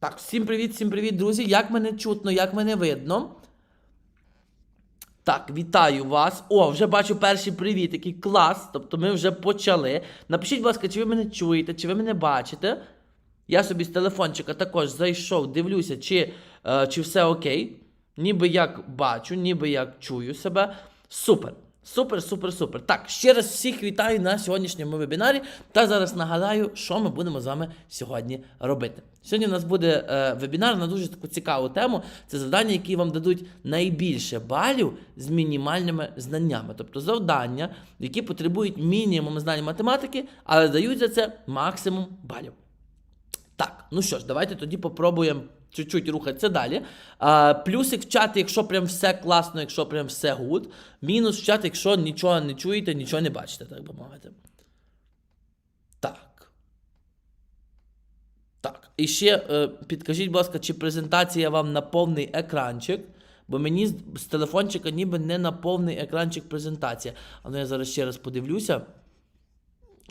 Так, всім привіт, всім привіт, друзі. Як мене чутно, як мене видно? Так, вітаю вас. О, вже бачу перший привіт, який клас. Тобто ми вже почали. Напишіть, будь ласка, чи ви мене чуєте, чи ви мене бачите. Я собі з телефончика також зайшов, дивлюся, чи, е, чи все окей. Ніби як бачу, ніби як чую себе. Супер. Супер, супер, супер. Так, ще раз всіх вітаю на сьогоднішньому вебінарі. Та зараз нагадаю, що ми будемо з вами сьогодні робити. Сьогодні у нас буде е, вебінар на дуже таку цікаву тему. Це завдання, які вам дадуть найбільше балів з мінімальними знаннями. Тобто завдання, які потребують мінімум знань математики, але дають за це максимум балів. Так, ну що ж, давайте тоді попробуємо чуть-чуть рухатися далі. А, плюсик в чат, якщо прям все класно, якщо прям все гуд. Мінус в чат, якщо нічого не чуєте, нічого не бачите, так би мовити. Так. Так. І ще е, підкажіть, будь ласка, чи презентація вам на повний екранчик? Бо мені з, телефончика ніби не на повний екранчик презентація. А ну я зараз ще раз подивлюся.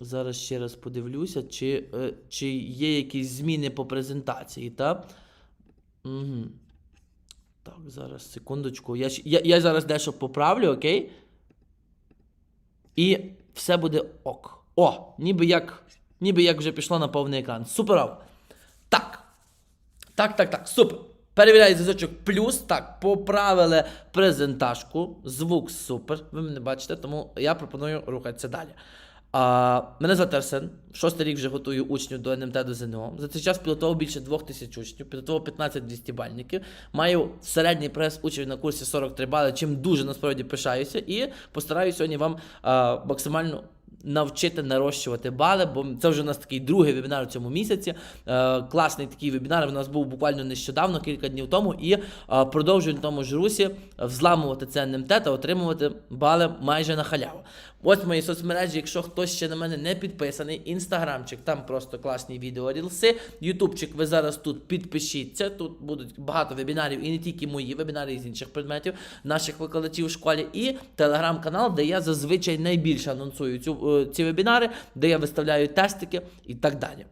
Зараз ще раз подивлюся, чи, е, чи є якісь зміни по презентації, так? Угу. Так, зараз, секундочку. Я, я, я зараз дещо поправлю, окей? І все буде ок. О, ніби як, ніби як вже пішло на повний екран. Суперово. Так. Так, так, так, супер. Перевіряю зв'язочок плюс. Так, поправили презентажку. Звук супер. Ви мене бачите, тому я пропоную рухатися далі. А, мене звати Арсен. Шостий рік вже готую учнів до НМТ до ЗНО. За цей час підготував більше двох тисяч учнів, підготував 15 200 бальників. Маю середній прес учнів на курсі 43 бали, чим дуже насправді пишаюся. І постараюся сьогодні вам а, максимально навчити нарощувати бали, бо це вже у нас такий другий вебінар у цьому місяці. Е, класний такий вебінар. У нас був буквально нещодавно, кілька днів тому, і е, продовжуємо в тому ж русі взламувати це НМТ та отримувати бали майже на халяву. Ось мої соцмережі, якщо хтось ще на мене не підписаний, інстаграмчик, там просто класні відео рілси. Ютубчик, ви зараз тут підпишіться. Тут будуть багато вебінарів, і не тільки мої вебінари з інших предметів, наших викладачів в школі, і телеграм-канал, де я зазвичай найбільше анонсую цю, е, ці вебінари, де я виставляю тестики і так далі.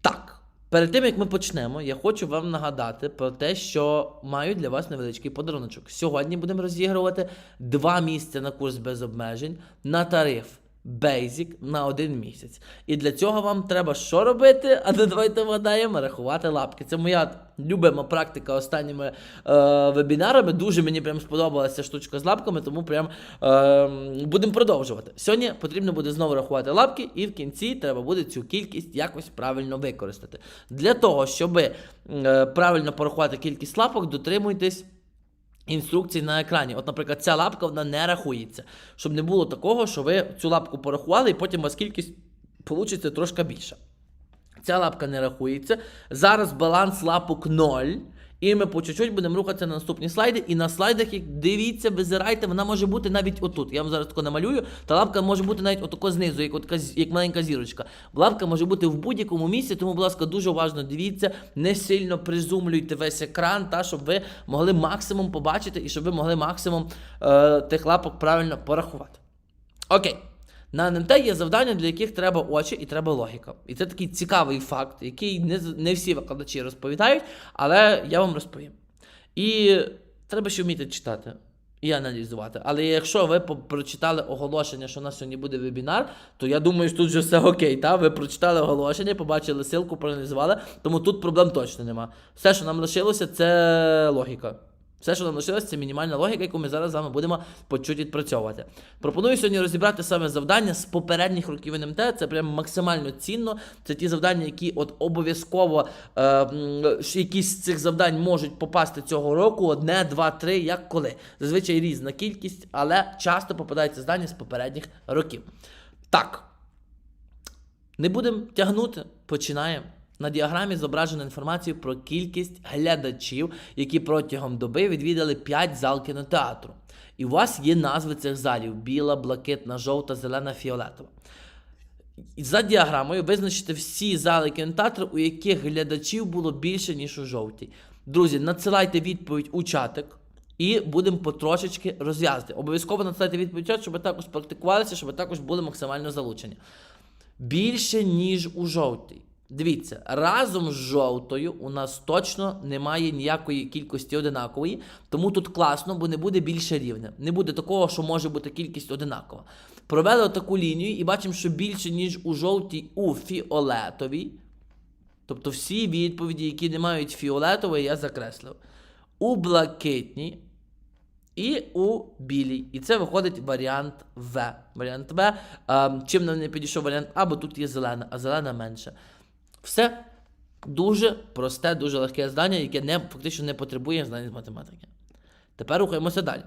Так, перед тим як ми почнемо, я хочу вам нагадати про те, що маю для вас невеличкий подаруночок. Сьогодні будемо розігрувати два місця на курс без обмежень на тариф. Basic на один місяць. І для цього вам треба що робити? А ну давайте вгадаємо, рахувати лапки. Це моя любима практика останніми е, вебінарами. Дуже мені прям сподобалася штучка з лапками, тому прям е, будемо продовжувати. Сьогодні потрібно буде знову рахувати лапки, і в кінці треба буде цю кількість якось правильно використати. Для того, щоб е, правильно порахувати кількість лапок, дотримуйтесь. Інструкції на екрані. От, наприклад, ця лапка вона не рахується. Щоб не було такого, що ви цю лапку порахували, і потім у вас кількість получиться трошки більша. Ця лапка не рахується. Зараз баланс лапок 0. І ми по чуть-чуть будемо рухатися на наступні слайди. І на слайдах, як дивіться, визирайте, вона може бути навіть отут. Я вам зараз тако намалюю. Та лапка може бути навіть отако знизу, як, отака, як маленька зірочка. Лапка може бути в будь-якому місці, тому, будь ласка, дуже уважно дивіться, не сильно призумлюйте весь екран, та, щоб ви могли максимум побачити і щоб ви могли максимум е, тих лапок правильно порахувати. Окей. На НМТ є завдання, для яких треба очі і треба логіка. І це такий цікавий факт, який не, не всі викладачі розповідають, але я вам розповім. І треба ще вміти читати і аналізувати. Але якщо ви прочитали оголошення, що у нас сьогодні буде вебінар, то я думаю, що тут вже все окей. Та? Ви прочитали оголошення, побачили ссылку, проаналізували, тому тут проблем точно нема. Все, що нам лишилося, це логіка. Все, що нам лишилось, це мінімальна логіка, яку ми зараз з вами будемо по чуть відпрацьовувати. Пропоную сьогодні розібрати саме завдання з попередніх років НМТ. Це прям максимально цінно. Це ті завдання, які от обов'язково е, якісь з цих завдань можуть попасти цього року. Одне, два, три, як коли. Зазвичай різна кількість, але часто попадаються завдання з попередніх років. Так. Не будемо тягнути, починаємо. На діаграмі зображено інформацію про кількість глядачів, які протягом доби відвідали 5 зал кінотеатру. І у вас є назви цих залів: біла, блакитна, жовта, зелена, фіолетова. За діаграмою визначити всі зали кінотеатру, у яких глядачів було більше, ніж у жовтій. Друзі, надсилайте відповідь у чатик. І будемо потрошечки розв'язати. Обов'язково надсилайте відповідь, щоб ви також практикувалися, щоб також були максимально залучені. Більше, ніж у жовтій. Дивіться, разом з жовтою у нас точно немає ніякої кількості одинакової, тому тут класно, бо не буде більше рівне. Не буде такого, що може бути кількість одинакова. Провели отаку лінію і бачимо, що більше, ніж у жовтій, у фіолетовій. Тобто всі відповіді, які не мають фіолетової, я закреслив. У блакитній і у білій. І це виходить варіант В. Варіант В. Чим нам не підійшов варіант А, бо тут є зелена, а зелена менше. Все дуже просте, дуже легке здання, яке не, фактично не потребує знань з математики. Тепер рухаємося далі.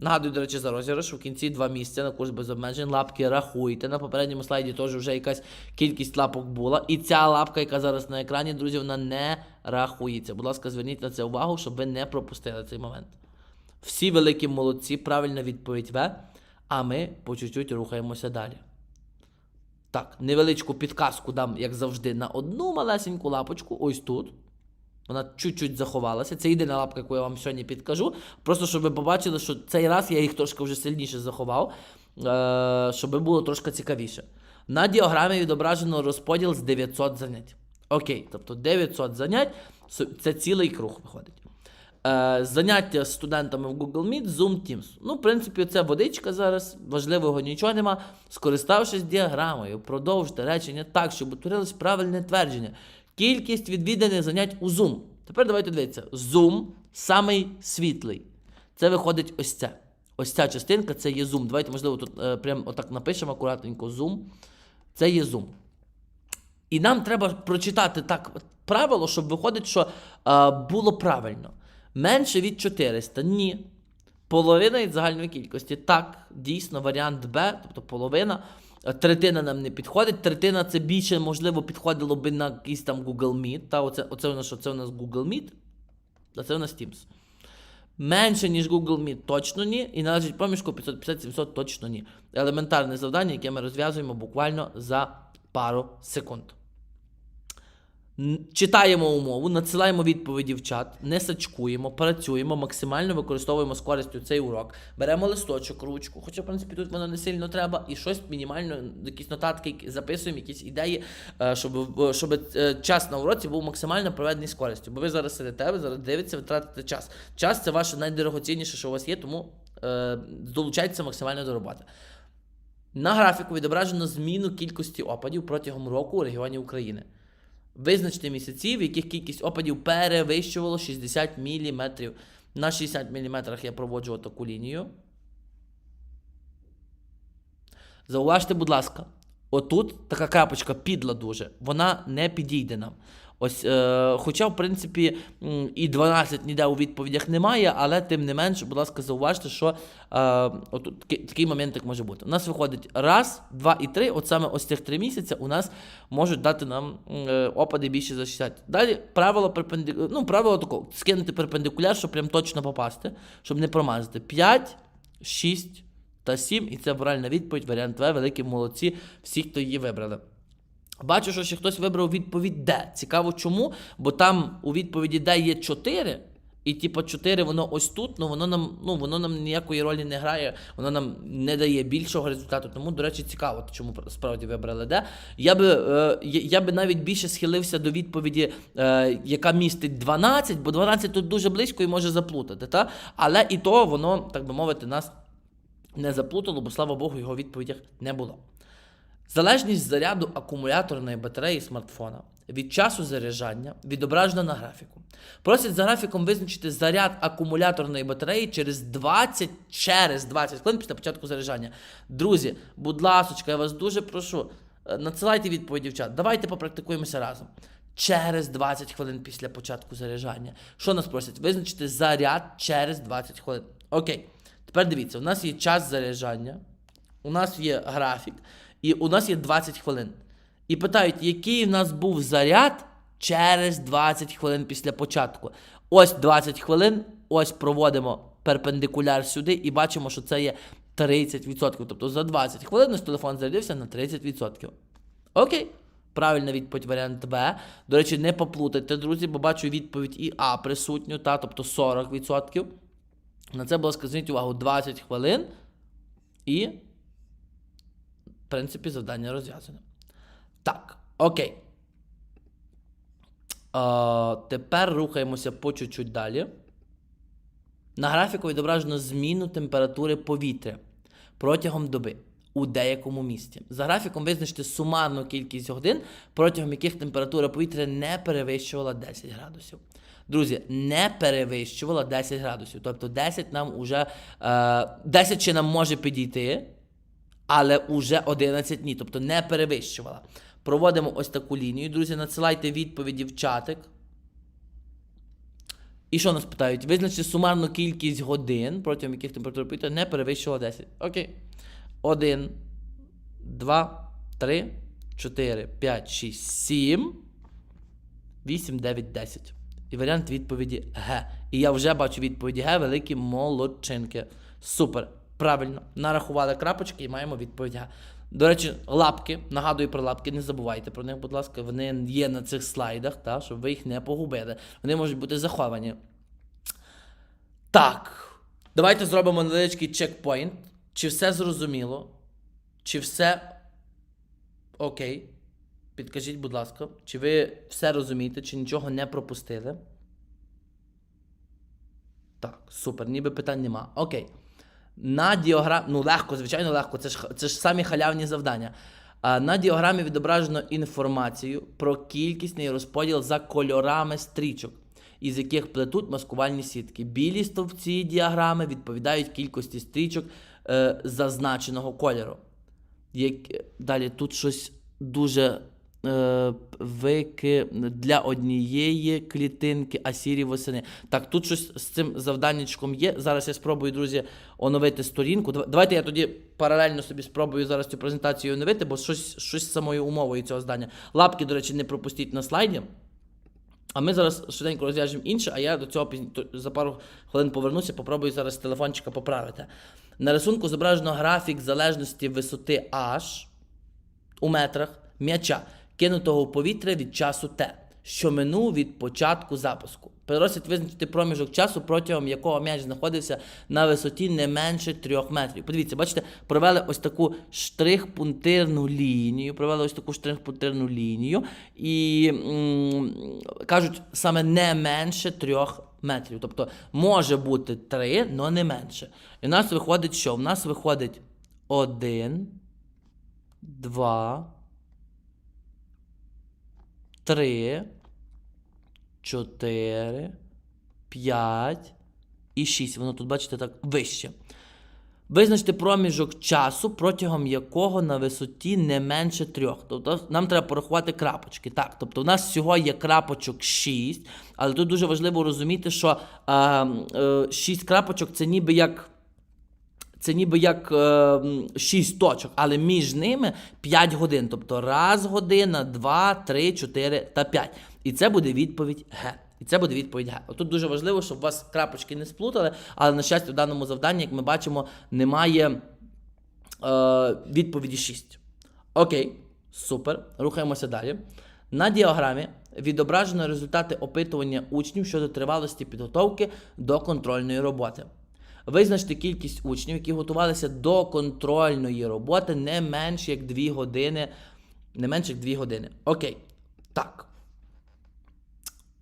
Нагадую, до речі, за розіграш в кінці два місця на курс без обмежень. Лапки рахуйте. На попередньому слайді теж вже якась кількість лапок була. І ця лапка, яка зараз на екрані, друзі, вона не рахується. Будь ласка, зверніть на це увагу, щоб ви не пропустили цей момент. Всі великі молодці, правильна відповідь В. А ми по чуть-чуть рухаємося далі. Так, невеличку підказку дам, як завжди, на одну малесеньку лапочку, ось тут. Вона чуть-чуть заховалася. Це єдина лапка, яку я вам сьогодні підкажу. Просто щоб ви побачили, що цей раз я їх трошки вже сильніше заховав, е- щоб було трошки цікавіше. На діаграмі відображено розподіл з 900 занять. Окей, тобто 900 занять це цілий круг виходить. Е, заняття з студентами в Google Meet, Zoom Teams. Ну, в принципі, це водичка зараз, важливого нічого нема. Скориставшись діаграмою, продовжте речення так, щоб утворилось правильне твердження. Кількість відвіданих занять у Zoom. Тепер давайте дивіться. Zoom самий світлий. Це виходить ось це. Ось ця частинка це є Zoom. Давайте, можливо, тут е, прямо отак напишемо акуратненько Zoom. Це є Zoom. І нам треба прочитати так правило, щоб виходить, що е, було правильно. Менше від 400. Ні. Половина від загальної кількості. Так, дійсно, варіант Б, тобто половина. Третина нам не підходить. Третина це більше, можливо, підходило би на якийсь там Google Meet. Та, оце, оце у нас що? У нас Google Meet, а це у нас Teams. Менше, ніж Google Meet, точно ні. І належить проміжку 550-700 точно ні. Елементарне завдання, яке ми розв'язуємо буквально за пару секунд. Читаємо умову, надсилаємо відповіді в чат, не сачкуємо, працюємо, максимально використовуємо з користю цей урок. Беремо листочок, ручку, хоча, в принципі, тут воно не сильно треба, і щось мінімально, якісь нотатки записуємо, якісь ідеї, е, щоб щоб е, час на уроці був максимально проведений з користю. Бо ви зараз сидите, ви зараз дивитеся, ви тратите час. Час це ваше найдорогоцінніше, що у вас є, тому е, долучайтеся максимально до роботи. На графіку відображено зміну кількості опадів протягом року у регіоні України. Визначте місяці, в яких кількість опадів перевищувало 60 мм. На 60 мм я проводжу таку лінію. Зауважте, будь ласка, отут така крапочка підла дуже, вона не підійде нам. Ось, е, Хоча, в принципі, і 12 ніде у відповідях немає, але тим не менш, будь ласка, зауважте, що е, отут, такий, моментик може бути. У нас виходить раз, два і три. От саме ось цих три місяці у нас можуть дати нам е, опади більше за 60. Далі правило перпендикуляр, ну, правило такого, скинути перпендикуляр, щоб прям точно попасти, щоб не промазати. 5, 6 та 7. І це правильна відповідь, варіант В, великі молодці, всі, хто її вибрали. Бачу, що ще хтось вибрав відповідь Д. Цікаво чому? Бо там у відповіді Д є 4, і типу 4 воно ось тут, ну воно нам ну, воно нам ніякої ролі не грає, воно нам не дає більшого результату. Тому, до речі, цікаво, чому справді вибрали Д. Я би е, я би навіть більше схилився до відповіді, е, яка містить 12, бо 12 тут дуже близько і може заплутати. Та? Але і то воно, так би мовити, нас не заплутало, бо слава Богу, його відповідях не було. Залежність заряду акумуляторної батареї смартфона від часу заряджання відображена на графіку. Просять за графіком визначити заряд акумуляторної батареї через 20 через 20 хвилин після початку заряджання. Друзі, будь ласка, я вас дуже прошу. е, Надсилайте відповіді в чат. Давайте попрактикуємося разом. Через 20 хвилин після початку заряджання. Що нас просять? Визначити заряд через 20 хвилин. Окей. Тепер дивіться, у нас є час заряджання, у нас є графік. І у нас є 20 хвилин. І питають, який в нас був заряд через 20 хвилин після початку. Ось 20 хвилин, ось проводимо перпендикуляр сюди і бачимо, що це є 30%. Тобто за 20 хвилин наш телефон зарядився на 30%. Окей. Правильна відповідь варіант Б. До речі, не поплутайте, друзі, бо бачу відповідь і А присутню, та, тобто 40%. На це, ласка, зверніть увагу, 20 хвилин і принципі, завдання розв'язане. Так, окей. А, тепер рухаємося по чуть-чуть далі. На графіку відображено зміну температури повітря протягом доби у деякому місці. За графіком визначте сумарну кількість годин, протягом яких температура повітря не перевищувала 10 градусів. Друзі, не перевищувала 10 градусів. Тобто 10 нам уже е, 10 ще нам може підійти, але уже 11 ні. Тобто не перевищувала. Проводимо ось таку лінію. Друзі, надсилайте відповіді в чатик. І що нас питають? Визначте сумарну кількість годин, протягом яких температура повітря не перевищувала 10. Окей. 1, 2, 3, 4, 5, 6, 7, 8, 9, 10. І варіант відповіді Г. І я вже бачу відповіді Г, великі молодчинки. Супер. Правильно. Нарахували крапочки і маємо відповідь. До речі, лапки. Нагадую про лапки, не забувайте про них, будь ласка. Вони є на цих слайдах, та, щоб ви їх не погубили. Вони можуть бути заховані. Так. Давайте зробимо невеличкий чекпоінт. Чи все зрозуміло? Чи все окей? Підкажіть, будь ласка, чи ви все розумієте, чи нічого не пропустили? Так, супер, ніби питань нема. Окей. На діаграмі, ну легко, звичайно, легко, це ж, це ж самі халявні завдання. А, на діаграмі відображено інформацію про кількісний розподіл за кольорами стрічок, із яких плетуть маскувальні сітки. Білі стовпці діаграми відповідають кількості стрічок е, зазначеного кольору. Як... Далі тут щось дуже вики для однієї клітинки, а сірі восени. Так, тут щось з цим завданнячком є. Зараз я спробую, друзі, оновити сторінку. Давайте я тоді паралельно собі спробую зараз цю презентацію оновити, бо щось, щось з самою умовою цього здання. Лапки, до речі, не пропустіть на слайді. А ми зараз швиденько розв'яжемо інше, а я до цього за пару хвилин повернуся, попробую зараз телефончика поправити. На рисунку зображено графік залежності висоти H у метрах м'яча, кинутого в повітря від часу Т, що минув від початку запуску. Просить визначити проміжок часу, протягом якого м'яч знаходився на висоті не менше 3 метрів. Подивіться, бачите, провели ось таку штрих-пунктирну лінію. Провели ось таку штрих-пунктирну лінію і м, кажуть саме не менше 3 метрів. Тобто може бути 3, але не менше. І в нас виходить що? В нас виходить 1, 2, 3, 4, 5 і 6. Воно тут, бачите, так вище. Визначте проміжок часу, протягом якого на висоті не менше трьох. Тобто нам треба порахувати крапочки. Так, тобто у нас всього є крапочок 6, але тут дуже важливо розуміти, що е, е, 6 крапочок це ніби як. Це ніби як е, 6 точок, але між ними 5 годин. Тобто раз година, 2, 3, 4 та 5. І це буде відповідь Г. І це буде відповідь Г. Тут дуже важливо, щоб вас крапочки не сплутали, але, на щастя, в даному завданні, як ми бачимо, немає е, відповіді 6. Окей, супер. Рухаємося далі. На діаграмі відображено результати опитування учнів щодо тривалості підготовки до контрольної роботи. Визначте кількість учнів, які готувалися до контрольної роботи не менше як 2 години. Не менше як 2 години. Окей. Так.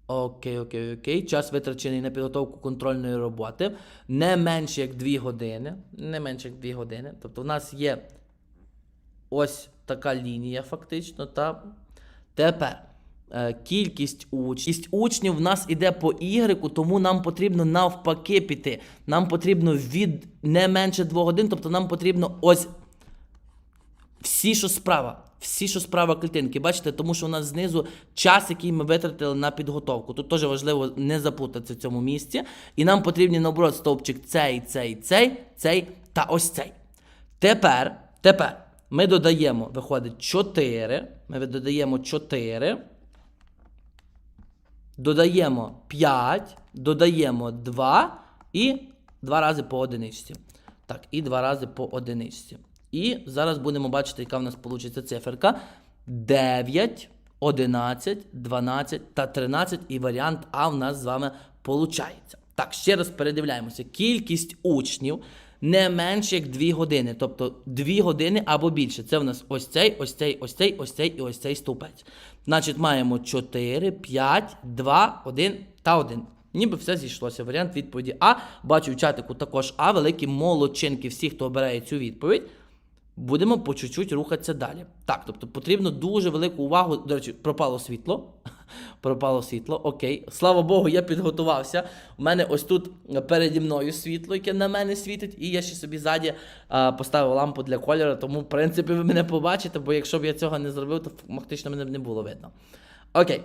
Окей, окей, окей. Час витрачений на підготовку контрольної роботи. Не менше як 2 години. Не менше як 2 години. Тобто в нас є ось така лінія, фактично. Та тепер кількість учнів. Кількість учнів в нас іде по Y, тому нам потрібно навпаки піти. Нам потрібно від не менше 2 годин, тобто нам потрібно ось всі, що справа. Всі, що справа клітинки, бачите, тому що у нас знизу час, який ми витратили на підготовку. Тут теж важливо не заплутатися в цьому місці. І нам потрібні наоборот стовпчик цей, цей, цей, цей та ось цей. Тепер, тепер ми додаємо, виходить 4. Ми додаємо 4. Додаємо 5, додаємо 2 і 2 рази по одиничці. Так, і 2 рази по одиничці. І зараз будемо бачити, яка в нас вийде циферка. 9, 11, 12 та 13. І варіант А в нас з вами виходить. Так, ще раз передивляємося. Кількість учнів не менш як 2 години. Тобто 2 години або більше. Це в нас ось цей, ось цей, ось цей, ось цей і ось цей стовпець. Значить, маємо 4, 5, 2, 1 та 1. Ніби все зійшлося. Варіант відповіді А. Бачу в чатику також А. Великі молодчинки всі, хто обирає цю відповідь. Будемо по чуть-чуть рухатися далі. Так, тобто потрібно дуже велику увагу. До речі, пропало світло. пропало світло. Окей. Слава Богу, я підготувався. У мене ось тут переді мною світло, яке на мене світить, і я ще собі ззаді а, поставив лампу для кольору. Тому, в принципі, ви мене побачите, бо якщо б я цього не зробив, то фактично мене б не було видно. Окей.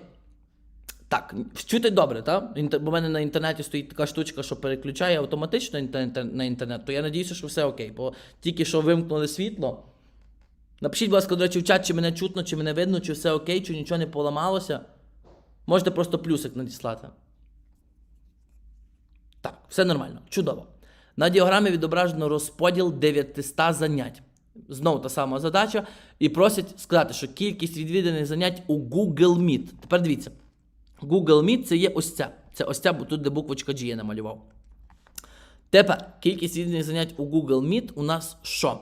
Так, чути добре, так? Бо в мене на інтернеті стоїть така штучка, що переключає автоматично на інтернет, то я надіюся, що все окей. Бо тільки що вимкнули світло. Напишіть, будь ласка, до речі, в чат, чи мене чутно, чи мене видно, чи все окей, чи нічого не поламалося. Можете просто плюсик надіслати. Так, все нормально, чудово. На діаграмі відображено розподіл 900 занять. Знову та сама задача. І просять сказати, що кількість відвіданих занять у Google Meet. Тепер дивіться. Google Meet це є ось ця. Це ось ця, тут де буквочка G я намалював. Тепер кількість відвідних занять у Google Meet у нас що?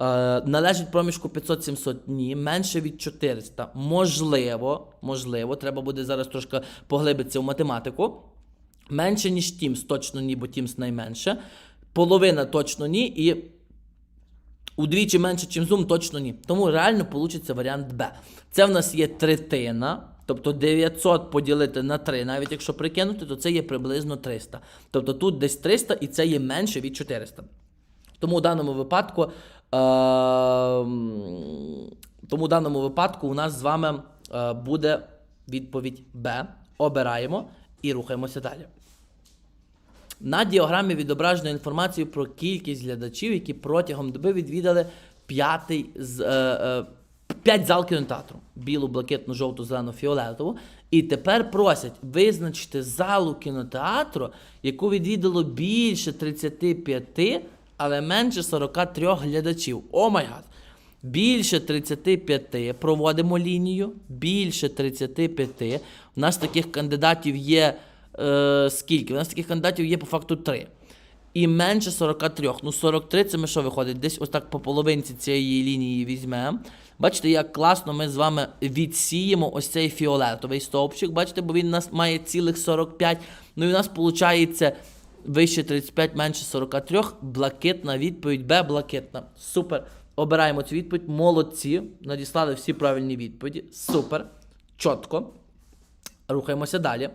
Е, належить проміжку 500-700 дні, менше від 400. Можливо, можливо, треба буде зараз трошки поглибитися в математику. Менше, ніж Teams, точно ні, бо Teams найменше. Половина точно ні. І удвічі менше, ніж Zoom, точно ні. Тому реально вийде варіант Б. Це в нас є третина. Тобто 900 поділити на 3, навіть якщо прикинути, то це є приблизно 300. Тобто тут десь 300 і це є менше від 400. Тому в даному випадку, е- тому в даному випадку у нас з вами е- буде відповідь Б. Обираємо і рухаємося далі. На діаграмі відображено інформацію про кількість глядачів, які протягом доби відвідали п'ятий з. Е- е- 5 зал кінотеатру. Білу, блакитну, жовту, зелену, фіолетову. І тепер просять визначити залу кінотеатру, яку відвідало більше 35, але менше 43 глядачів. О май гад! Більше 35 проводимо лінію. Більше 35. У нас таких кандидатів є. Е, скільки? У нас таких кандидатів є по факту 3. І менше 43. Ну, 43 це ми що виходить? Десь ось так по половинці цієї лінії візьмемо. Бачите, як класно ми з вами відсіємо ось цей фіолетовий стовпчик. Бачите, бо він у нас має цілих 45. Ну і у нас виходить вище 35, менше 43. Блакитна відповідь Б, блакитна. Супер. Обираємо цю відповідь. Молодці. Надіслали всі правильні відповіді. Супер. Чітко. Рухаємося далі.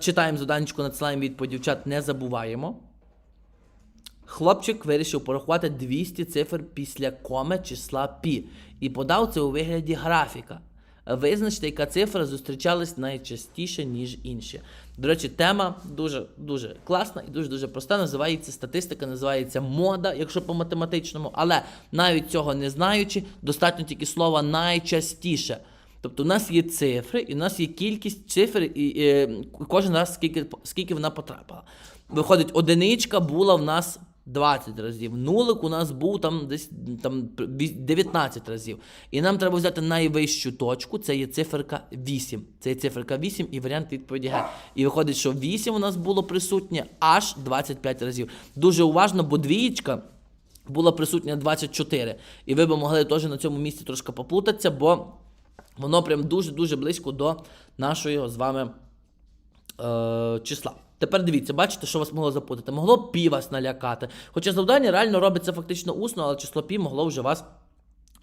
Читаємо заданечку, надсилаємо відповіді в чат, не забуваємо. Хлопчик вирішив порахувати 200 цифр після коми числа пі і подав це у вигляді графіка. Визначте, яка цифра зустрічалась найчастіше, ніж інші. До речі, тема дуже дуже класна і дуже дуже проста. Називається статистика, називається мода, якщо по математичному, але навіть цього не знаючи, достатньо тільки слова найчастіше. Тобто у нас є цифри, і у нас є кількість цифр, і, і кожен раз скільки, скільки вона потрапила. Виходить, одиничка була в нас 20 разів. Нулик у нас був там десь там 19 разів. І нам треба взяти найвищу точку, це є циферка 8. Це є циферка 8 і варіант відповіді Г. І виходить, що 8 у нас було присутнє аж 25 разів. Дуже уважно, бо двієчка була присутня 24. І ви б могли теж на цьому місці трошки поплутатися, бо воно прям дуже-дуже близько до нашого з вами е, числа. Тепер дивіться, бачите, що вас могло запутати? Могло пі вас налякати. Хоча завдання реально робиться фактично усно, але число пі могло вже вас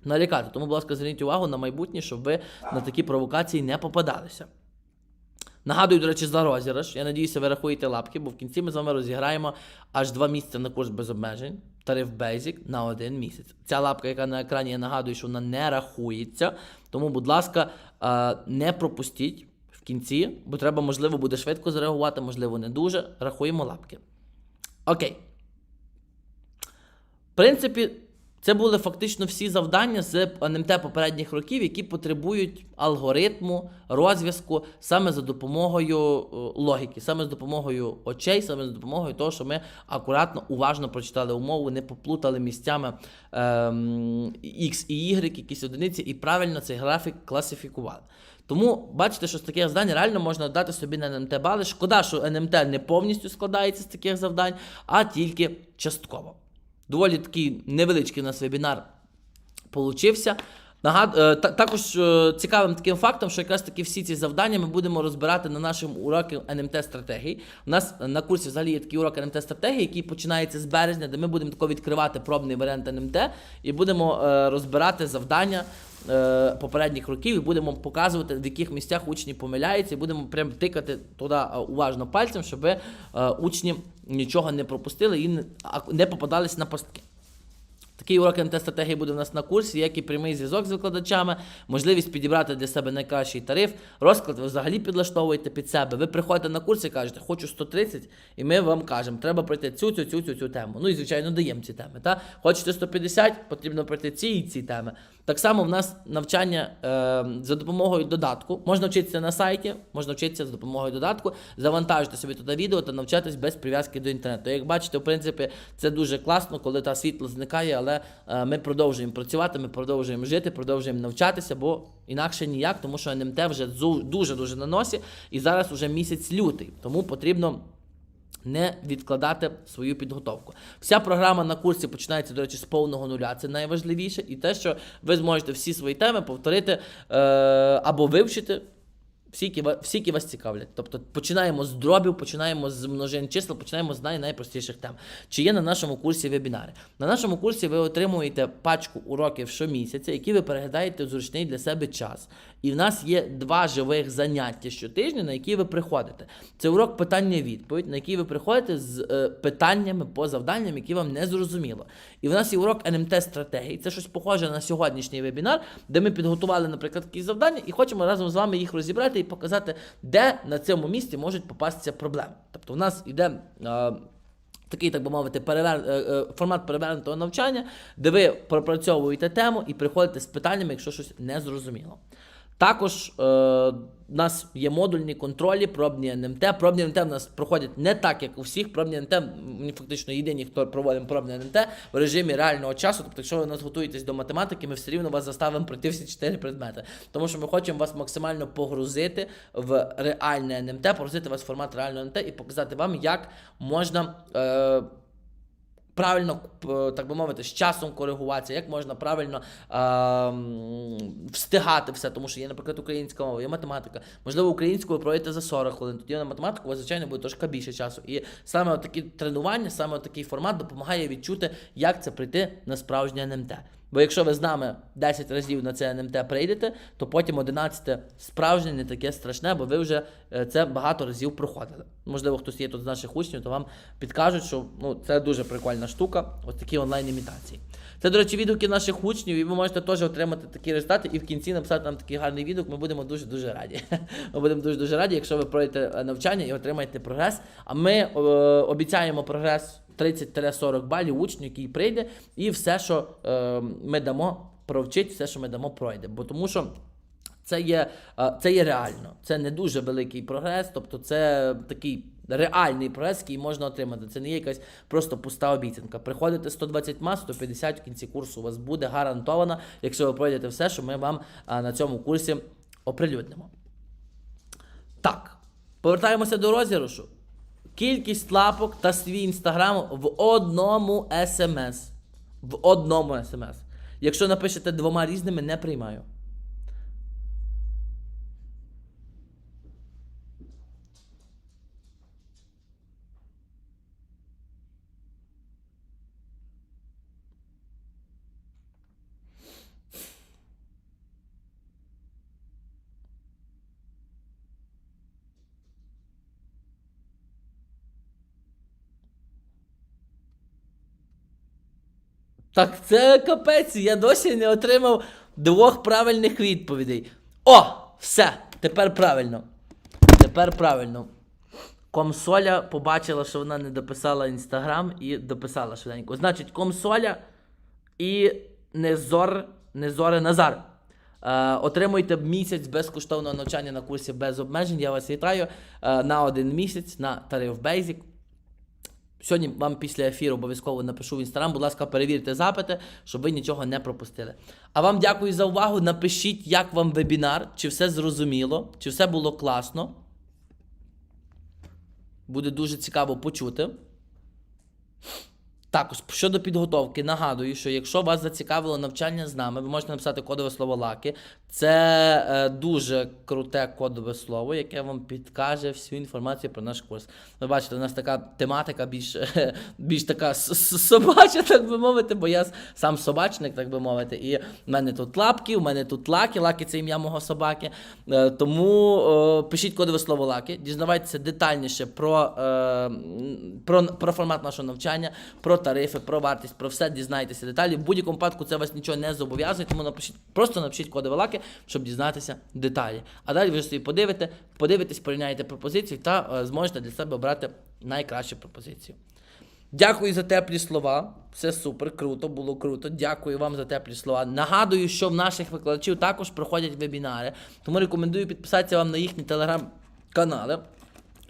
налякати. Тому, будь ласка, зверніть увагу на майбутнє, щоб ви на такі провокації не попадалися. Нагадую, до речі, за розіграш. Я надіюся, ви рахуєте лапки, бо в кінці ми з вами розіграємо аж два місяці на курс без обмежень. Тариф Basic на один місяць. Ця лапка, яка на екрані, я нагадую, що вона не рахується. Тому, будь ласка, е, не пропустіть кінці, бо треба, можливо, буде швидко зреагувати, можливо, не дуже. Рахуємо лапки. Окей. В принципі, Це були фактично всі завдання з НМТ попередніх років, які потребують алгоритму, розв'язку саме за допомогою е, логіки, саме з допомогою очей, саме з допомогою того, що ми акуратно, уважно прочитали умову, не поплутали місцями ем, X і Y, якісь одиниці, і правильно цей графік класифікували. Тому бачите, що з таких завдань реально можна дати собі на НМТ бали. Шкода, що НМТ не повністю складається з таких завдань, а тільки частково. Доволі такий невеличкий у нас вебінар получився. Нагад... е, Також е, цікавим таким фактом, що якраз таки всі ці завдання ми будемо розбирати на нашому уроці НМТ стратегії. У нас на курсі взагалі є такий урок НМТ стратегії, який починається з березня, де ми будемо тако відкривати пробний варіант НМТ і будемо е, розбирати завдання е, попередніх років і будемо показувати, в яких місцях учні помиляються, і будемо прям тикати туди е, уважно пальцем, щоб е, учні нічого не пропустили і не, попадались на пастки. Такий урок НТ стратегії буде у нас на курсі, як і прямий зв'язок з викладачами, можливість підібрати для себе найкращий тариф. Розклад ви взагалі підлаштовуєте під себе. Ви приходите на курс і кажете, хочу 130, і ми вам кажемо, треба пройти цю, цю, цю, цю, цю тему. Ну і звичайно даємо ці теми. Та? Хочете 150, потрібно пройти ці і ці теми. Так само в нас навчання е, за допомогою додатку. Можна вчитися на сайті, можна вчитися за допомогою додатку, завантажити собі туди відео та навчатись без прив'язки до інтернету. Як бачите, в принципі, це дуже класно, коли та світло зникає, але е, ми продовжуємо працювати, ми продовжуємо жити, продовжуємо навчатися, бо інакше ніяк, тому що НМТ вже дуже дуже на носі, і зараз вже місяць лютий, тому потрібно. Не відкладати свою підготовку. Вся програма на курсі починається, до речі, з повного нуля. Це найважливіше. І те, що ви зможете всі свої теми повторити е, або вивчити. Всі, які, всі, які вас цікавлять. Тобто починаємо з дробів, починаємо з множин чисел, починаємо з най- найпростіших тем. Чи є на нашому курсі вебінари? На нашому курсі ви отримуєте пачку уроків щомісяця, які ви переглядаєте в зручний для себе час. І в нас є два живих заняття щотижня, на які ви приходите. Це урок питання-відповідь, на який ви приходите з е, питаннями по завданням, які вам не зрозуміло. І в нас є урок НМТ стратегії. Це щось похоже на сьогоднішній вебінар, де ми підготували, наприклад, такі завдання, і хочемо разом з вами їх розібрати показати, де на цьому місці можуть попастися проблеми. Тобто, в нас йде. е, Такий, так би мовити, перевер... е, е, формат перевернутого навчання, де ви пропрацьовуєте тему і приходите з питаннями, якщо щось не зрозуміло. Також у нас є модульні контролі, пробні НМТ. Пробні НМТ в нас проходять не так, як у всіх. Пробні НМТ, ми фактично єдині, хто проводимо пробні НМТ в режимі реального часу. Тобто, якщо ви нас готуєтесь до математики, ми все рівно вас заставимо пройти всі чотири предмети. Тому що ми хочемо вас максимально погрузити в реальне НМТ, погрузити вас в формат реального НМТ і показати вам, як можна. Е, правильно, е, так би мовити, з часом коригуватися, як можна правильно е, встигати все, тому що є, наприклад, українська мова, є математика. Можливо, українською пройдете за 40 хвилин, тоді на математику у вас, звичайно, буде трошки більше часу. І саме такі тренування, саме такий формат допомагає відчути, як це прийти на справжнє НМТ. Бо якщо ви з нами 10 разів на це НМТ прийдете, то потім 11 справжнє не таке страшне, бо ви вже е, це багато разів проходили. Можливо, хтось є тут з наших учнів, то вам підкажуть, що ну, це дуже прикольна штука, ось такі онлайн-імітації. Це, до речі, відгуки наших учнів, і ви можете теж отримати такі результати і в кінці написати нам такий гарний відгук. Ми будемо дуже-дуже раді. Ми будемо дуже-дуже раді, якщо ви пройдете е, навчання і отримаєте прогрес. А ми е, обіцяємо прогрес 30-40 балів учню, який прийде, і все, що е, ми дамо, провчить, все, що ми дамо, пройде. Бо тому що. Це є, е, це є реально. Це не дуже великий прогрес, тобто це такий реальний прогрес, який можна отримати. Це не є якась просто пуста обіцянка. Приходите 120 ма, 150 в кінці курсу у вас буде гарантовано, якщо ви пройдете все, що ми вам на цьому курсі оприлюднимо. Так, повертаємося до розіграшу. Кількість лапок та свій інстаграм в одному смс. В одному смс. Якщо напишете двома різними, не приймаю. Так це капець, я досі не отримав двох правильних відповідей. О! Все! Тепер правильно. Тепер правильно. Комсоля побачила, що вона не дописала інстаграм і дописала швиденько. Значить, комсоля і Незор, Незоре Назар. Е, отримуйте місяць безкоштовного навчання на курсі без обмежень. Я вас вітаю е, на один місяць на тариф Basic. Сьогодні вам після ефіру обов'язково напишу в інстаграм. Будь ласка, перевірте запити, щоб ви нічого не пропустили. А вам дякую за увагу. Напишіть, як вам вебінар, чи все зрозуміло, чи все було класно. Буде дуже цікаво почути. Також щодо підготовки, нагадую, що якщо вас зацікавило навчання з нами, ви можете написати кодове слово лаки. Це е, дуже круте кодове слово, яке вам підкаже всю інформацію про наш курс. Ви бачите, у нас така тематика більш, більш така собача, так би мовити, бо я сам собачник, так би мовити. І в мене тут лапки, у мене тут лаки, лаки це ім'я мого собаки. Е, тому е, пишіть кодове слово лаки, дізнавайтеся детальніше про, про, про формат нашого навчання, про тарифи, про вартість, про все дізнайтеся деталі. В будь-якому випадку це вас нічого не зобов'язує, тому напишіть, просто напишіть кодове лаки, щоб дізнатися деталі. А далі ви собі подивите, подивитесь, порівняєте пропозиції та е, зможете для себе обрати найкращу пропозицію. Дякую за теплі слова. Все супер, круто, було круто. Дякую вам за теплі слова. Нагадую, що в наших викладачів також проходять вебінари, тому рекомендую підписатися вам на їхні телеграм-канали.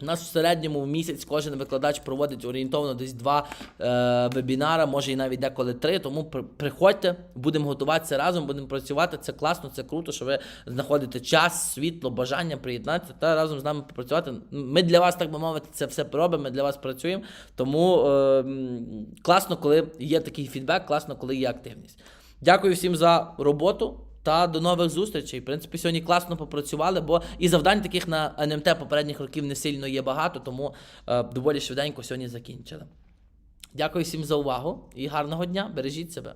У нас в середньому в місяць кожен викладач проводить орієнтовно десь два е, вебінара, може і навіть деколи три. Тому при- приходьте, будемо готуватися разом, будемо працювати. Це класно, це круто, що ви знаходите час, світло, бажання приєднатися та разом з нами попрацювати. Ми для вас, так би мовити, це все робимо, ми для вас працюємо. Тому е, класно, коли є такий фідбек, класно, коли є активність. Дякую всім за роботу. Та до нових зустрічей. В принципі, сьогодні класно попрацювали, бо і завдань таких на НМТ попередніх років не сильно є багато, тому е, доволі швиденько сьогодні закінчили. Дякую всім за увагу і гарного дня. Бережіть себе.